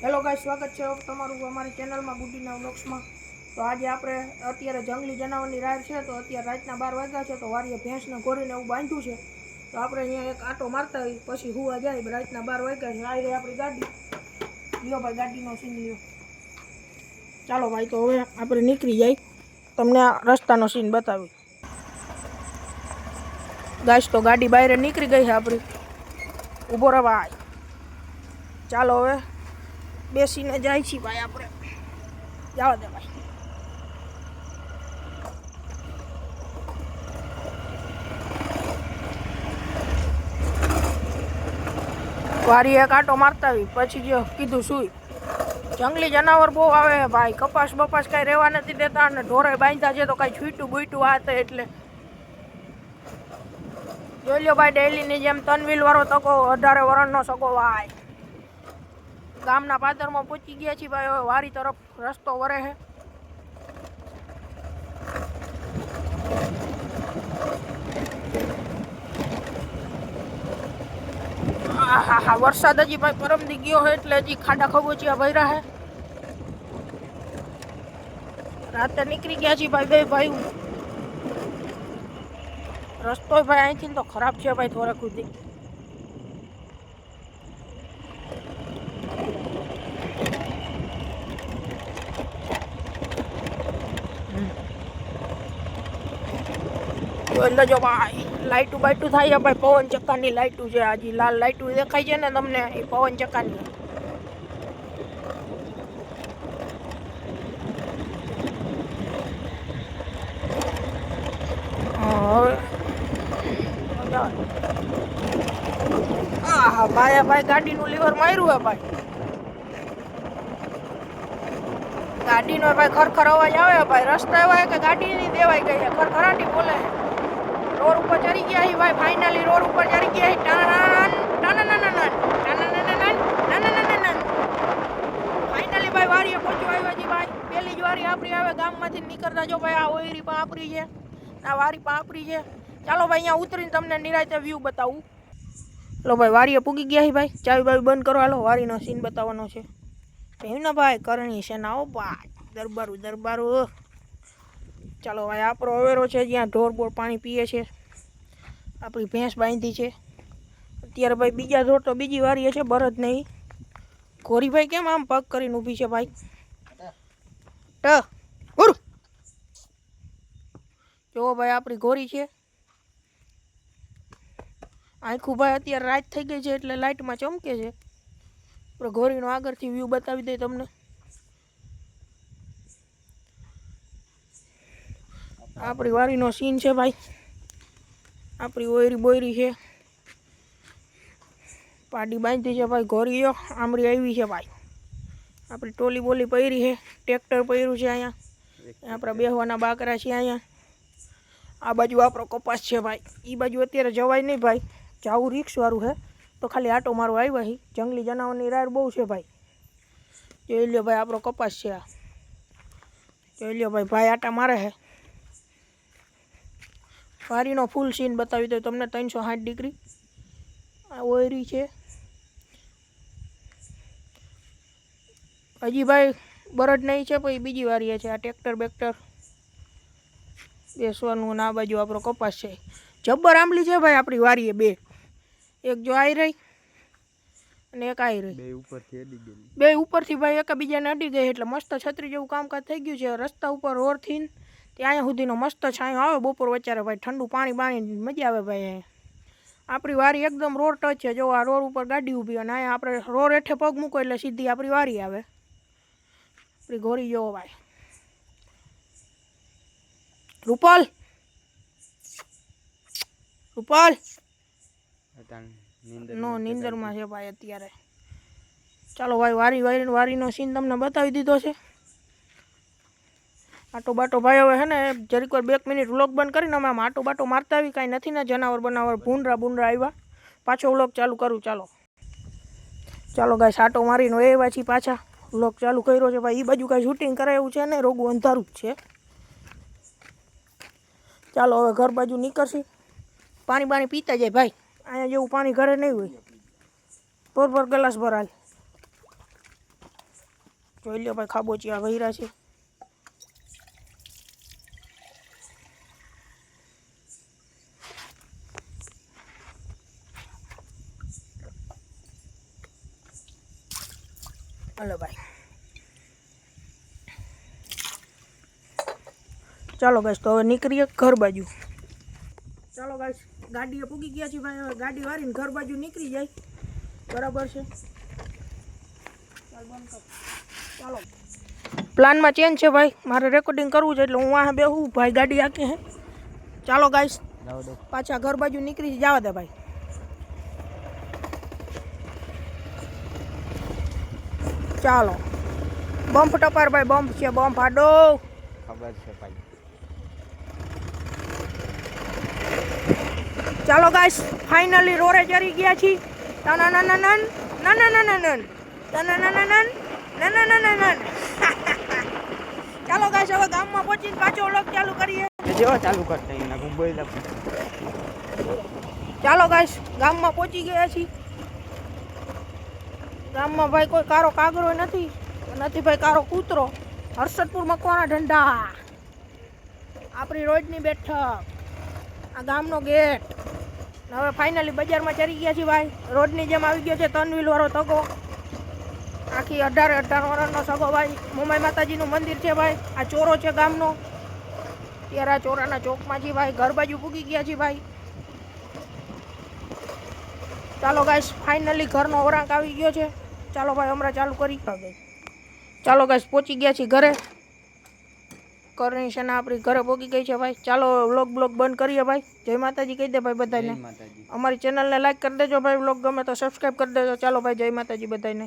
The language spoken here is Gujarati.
હેલો ગાય સ્વાગત છે તમારું અમારી ચેનલમાં બુદ્ધિના વ્લોગ્સમાં. તો આજે આપણે અત્યારે જંગલી જનાવરની રાહ છે, તો અત્યારે રાતના બાર વાગ્યા છે, તો વારીએ ભેંસને ઘોડીને એવું બાંધ્યું છે. તો આપણે અહીંયા એક આટો મારતા હોય, પછી હુવા જાય રાતના બાર વાગ્યા છે, આવી રહી આપણી ગાડી. લ્યો ભાઈ, ગાડીનો સીન લ્યો. ચાલો ભાઈ, તો હવે આપણે નીકળી જાય. તમને રસ્તાનો સીન બતાવી ગાઈસ, તો ગાડી બહાર નીકળી ગઈ છે આપણી. ઊભો રવા ચાલો હવે બેસીને જાય છીએ ભાઈ આપણે. જવા દે ભાઈ. વારી એક આટો મારતા આવી, પછી જો કીધું સુઈ. જંગલી જનાવર બહુ આવે ભાઈ, કપાસ બપાસ કાંઈ રહેવા નથી દેતા અને ઢોરે બાંધ્યા છે તો કાંઈ છૂટું બૂટું આ તે એટલે. જોઈ લો ભાઈ ડેલીની જેમ તનવીલ વાળો તકો અઢારે વરણનો સકો ભાઈ ગામના પાદરમાં પહોંચી ગયા છીએ ભાઈ હવે વારી તરફ રસ્તો વરે છે. આહાહા, વરસાદ હજી ભાઈ પરમદી ગયો હોય એટલે હજી ખાડા ખબોચિયા ભર્યા છે. રાતે નીકળી ગયા છીએ ભાઈ બે ભાઈ રસ્તો ભાઈ અહીંથી તો ખરાબ છે ભાઈ થોડાક સુધી. જોઈ લેજો ભાઈ લાઈટું બાઇટું થાય ભાઈ પવન ચક્કાની લાઇટું છે હજી લાલ લાઈટું દેખાય છે ને તમને, એ પવન ચક્કાની. ભાઈ ભાઈ ગાડીનું લીવર માર્યું હે ભાઈ. ગાડીનો ભાઈ ખરખર અવાજ આવે ભાઈ, રસ્તા એવા કે ગાડી ની દેવાઈ ગઈ ખરખરાટી બોલે રોડ ઉપર ચડી ગયા છે ભાઈ ફાઇનલી રોડ ઉપર ચડી ગયા છે ટનન ટનન. ફાઇનલી ભાઈ વારીએ પહોંચ્યો આવ્યો છીએ ભાઈ. પહેલી જ વારી આપણી આવે, ગામમાંથી નીકળતા જો ભાઈ, આ ઓયરી પણ આપણી છે. આ વારી પણ આપણી છે. ચાલો ભાઈ, અહીંયા ઉતરીને તમને નિરાતે વ્યૂ બતાવું. લો ભાઈ વારીએ પૂગી ગયા છે ભાઈ. ચાવી બાવી બંધ કરો હાલો વારીનો સીન બતાવવાનો છે. ભીમના ભાઈ કરણી છે ના ઓ ભાઈ. દરબારું દરબારું. ચાલો ભાઈ આપણો અવેરો છે, જ્યાં ઢોર બોર પાણી પીએ છે. આપણી ભેંસ બાંધી છે. અત્યારે ભાઈ બીજા ઢોર તો બીજી વારીએ છે બરદ નહીં ઘોરીભાઈ કેમ આમ પગ કરીને ઊભી છે ભાઈ? ટ, ઉર. જુઓ ભાઈ આપણી ઘોરી છે. આખું ભાઈ અત્યારે રાત થઈ ગઈ છે, એટલે લાઇટમાં ચમકે છે. આપણે ઘોરીનો આગળથી વ્યૂ બતાવી દઈએ તમને. આપણી વાડીનો સીન છે ભાઈ. આપણી ઓયરી બોયરી છે. પાડી બાંધી છે ભાઈ ઘોરીઓ આમરી આવી છે ભાઈ. આપણી ટોલી બોલી પૈરી છે. ટ્રેક્ટર પૈર્યું છે અહીંયા. આપણા બેહવાના બાકરા છે અહીંયા. આ બાજુ આપણો કપાસ છે ભાઈ. એ બાજુ અત્યારે જવાય નહીં ભાઈ. જાવું રિક્ષવાળું છે તો ખાલી આટો મારો આવ્યા હી. જંગલી જનાવરની રાર બહુ છે ભાઈ. જોઈ લ્યો ભાઈ આપણો કપાસ છે આ. જોઈ લ્યો ભાઈ ભાઈ આટા મારે છે વારીનો ફૂલ સીન બતાવી દો તમને ત્રણસો સાઠ ડિગ્રી. આ ઓયરી છે. હજી ભાઈ બરડ નહીં છે પછી બીજી વારી છે. આ ટ્રેક્ટર બેક્ટર બેસવાનું ના બાજુ આપણો કપાસ છે. જબ્બર આંબલી છે ભાઈ આપણી વારીએ બે. એક જો આવી રહી અને એક આવી રહી. બે ઉપરથી અડી ગયેલી. બે ઉપરથી ભાઈ એકબીજાને અડી ગઈ એટલે મસ્ત છત્રી જેવું કામકાજ થઈ ગયું છે. રસ્તા ઉપર રોડથી ત્યાં અહીંયા સુધીનો મસ્ત છાંયો આવે, બપોર વચ્ચારે ભાઈ ઠંડુ પાણી પાણી મજા આવે ભાઈ આપણી વારી એકદમ રોડ ટચ છે, જો આ રોડ ઉપર ગાડી ઊભી અને અહીંયા આપણે રોડ હેઠે પગ મૂકો એટલે સીધી આપણી વારી આવે. આપણી ઘોરી જોવો ભાઈ. રૂપાલ! રૂપાલ! નો, નિંદરમાં છે ભાઈ અત્યારે. ચાલો ભાઈ, વારી વારી, વારીનો સીન તમને બતાવી દીધો છે. આટો બાટો ભાઈ હવે હે ને, જરીક વાર બે મિનિટ વ્લોગ બંધ કરીને અમે આમ આટો બાટો મારતા આવી, કાંઈ નથી ને, જનાવર બનાવર ભૂંડરા બુંડરા આવ્યા. પાછો વ્લોગ ચાલુ કરું, ચાલો. ચાલો ગાય આટો મારીને એ પાછી પાછા. વ્લોગ ચાલુ કર્યો છે ભાઈ એ બાજુ કાંઈ શૂટિંગ કરે એવું છે ને, રોગું અંધારું જ છે. ચાલો હવે ઘર બાજુ નીકળશી. પાણી બાણી પીતા જાય ભાઈ. અહીંયા જેવું પાણી ઘરે નહીં હોય. ભર ભર ગ્લાસ ભરાય. જોઈ લો ભાઈ, ખાબોચિયા વહીરા છે. હલો ભાઈ ચાલો ગાઈસ તો હવે નીકળીએ ઘર બાજુ ચાલો ગાઈસ ગાડીએ પૂગી ગયા છીએ ભાઈ હવે ગાડી વાળીને ઘર બાજુ નીકળી જાય. બરાબર છે? ચાલ બંધ કર. ચાલો. પ્લાનમાં ચેન્જ છે ભાઈ. મારે રેકોર્ડિંગ કરવું છે એટલે હું વાહ બેહું. ભાઈ ગાડી આખી હે. ચાલો ગાઈસ જાઓ દે. પાછા ઘર બાજુ નીકળી જવા દે ભાઈ. ચાલો બમ્પ ટપાર ભાઈ બમ્પ છે બમ્પ આડો ખબર છે ભાઈ ચાલો ગાઈસ ફાઇનલી રોરે ચડી ગયા છીએ તાના ના ના નન ના ના ના ના નન તાના ના ના નન ના ના ના ના નન ચાલો ગાઈસ હવે ગામમાં પહોંચીને પાછો વ્લોગ ચાલુ કરીએ એ જેવા ચાલુ કરતા એના મુંબઈ લખ ચાલો ગાઈસ ગામમાં પહોંચી ગયા છીએ ગામમાં ભાઈ કોઈ કારો કાગરો નથી નથી ભાઈ કારો કૂતરો. હર્ષદપુર મકવાના ઢંડા આપણી રોજની બેઠક. આ ગામનો ગેટ. હવે ફાઇનલી બજારમાં ચડી ગયા છીએ ભાઈ. રોડની જેમ આવી ગયો છે તનવીલ વાળો તગો. આખી અઢાર અઢાર વર્ષનો સગો ભાઈ. મુંબઈ માતાજીનું મંદિર છે ભાઈ. આ ચોરો છે ગામનો. ત્યારે આ ચોરાના ચોકમાં છીએ ભાઈ. ઘર બાજુ પૂગી ગયા છીએ ભાઈ. ચાલો ગાઈસ ફાઇનલી ઘરનો વળાંક આવી ગયો છે. ચાલો ભાઈ હમણાં ચાલુ કરી ચાલો ગાઈસ પહોંચી ગયા છીએ ઘરે. કન્ડિશન આપણી ઘરે પહોંચી ગઈ છે ભાઈ. ચાલો વ્લોગ બ્લોગ બંધ કરીએ ભાઈ. જય માતાજી કહી દે ભાઈ બધાને. અમારી ચેનલને લાઈક કરી દેજો ભાઈ. વ્લોગ ગમે તો સબસ્ક્રાઈબ કરી દેજો. ચાલો ભાઈ જય માતાજી બધાને.